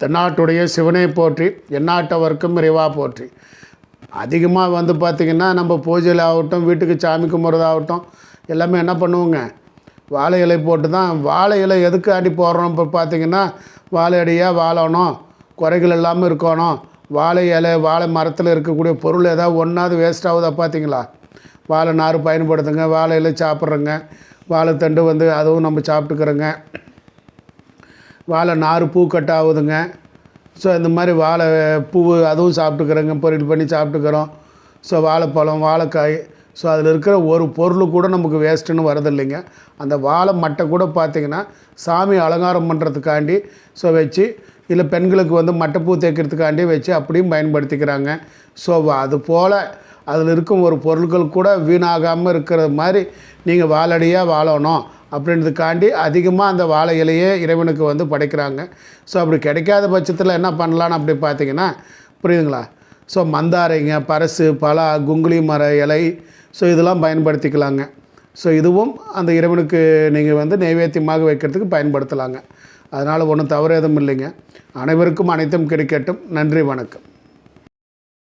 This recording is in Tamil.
தென்னாட்டுடைய சிவனை போற்றி எந்நாட்டவர்க்கும் இறைவா போற்றி. அதிகமாக வந்து பார்த்திங்கன்னா நம்ம பூஜையில் ஆகட்டும் வீட்டுக்கு சாமி கும்பிட்றதாகட்டும் எல்லாமே என்ன பண்ணுவோங்க? வாழை இலை போட்டு தான் வாழை இலை எதுக்காண்டி போடுறோம் இப்போ பார்த்திங்கன்னா வாழை அடியாக வாழணும் குறைகள் இல்லாமல் இருக்கணும். வாழை இலை வாழை மரத்தில் இருக்கக்கூடிய பொருள் ஏதாவது ஒன்றாவது வேஸ்ட் ஆகுதா பார்த்தீங்களா வாழை நார் பயன்படுத்துங்க வாழை இலை சாப்பிட்றோங்க வாழைத்தண்டு வந்து அதுவும் நம்ம சாப்பிட்டுக்கிறோங்க. வாழை நார் பூ கட் ஆகுதுங்க ஸோ இந்த மாதிரி வாழை பூ அதுவும் சாப்பிட்டுக்கிறோங்க. பொரியல் பண்ணி சாப்பிட்டுக்கிறோம். ஸோ வாழைப்பழம் வாழைக்காய். ஸோ அதில் இருக்கிற ஒரு பொருள் கூட நமக்கு வேஸ்ட்டுன்னு வரதில்லைங்க. அந்த வாழை மட்டை கூட பார்த்திங்கன்னா சாமி அலங்காரம் பண்ணுறதுக்காண்டி ஸோ வச்சு இல்லை பெண்களுக்கு வந்து மட்டைப்பூ தேய்க்கிறதுக்காண்டி வச்சு அப்படியும் பயன்படுத்திக்கிறாங்க. ஸோ அது போல் அதில் இருக்கும் ஒரு பொருட்கள் கூட வீணாகாமல் இருக்கிற மாதிரி நீங்கள் வாழடியாக வாழணும். அப்படின்றதுக்காண்டி அதிகமாக அந்த வாழை இலையே இறைவனுக்கு வந்து படைக்கிறாங்க. ஸோ அப்படி கிடைக்காத பட்சத்தில் என்ன பண்ணலான்னு அப்படி பார்த்தீங்கன்னா புரியுதுங்களா? ஸோ மந்தாரைங்க பரசு பலா குங்குலி மர இலை ஸோ இதெல்லாம் பயன்படுத்திக்கலாங்க. ஸோ இதுவும் அந்த இறைவனுக்கு நீங்கள் வந்து நைவேத்தியமாக வைக்கிறதுக்கு பயன்படுத்தலாங்க. அதனால் ஒன்றும் தவறு எதுவும் இல்லைங்க. அனைவருக்கும் அனைத்தும் கிடைக்கட்டும். நன்றி வணக்கம்.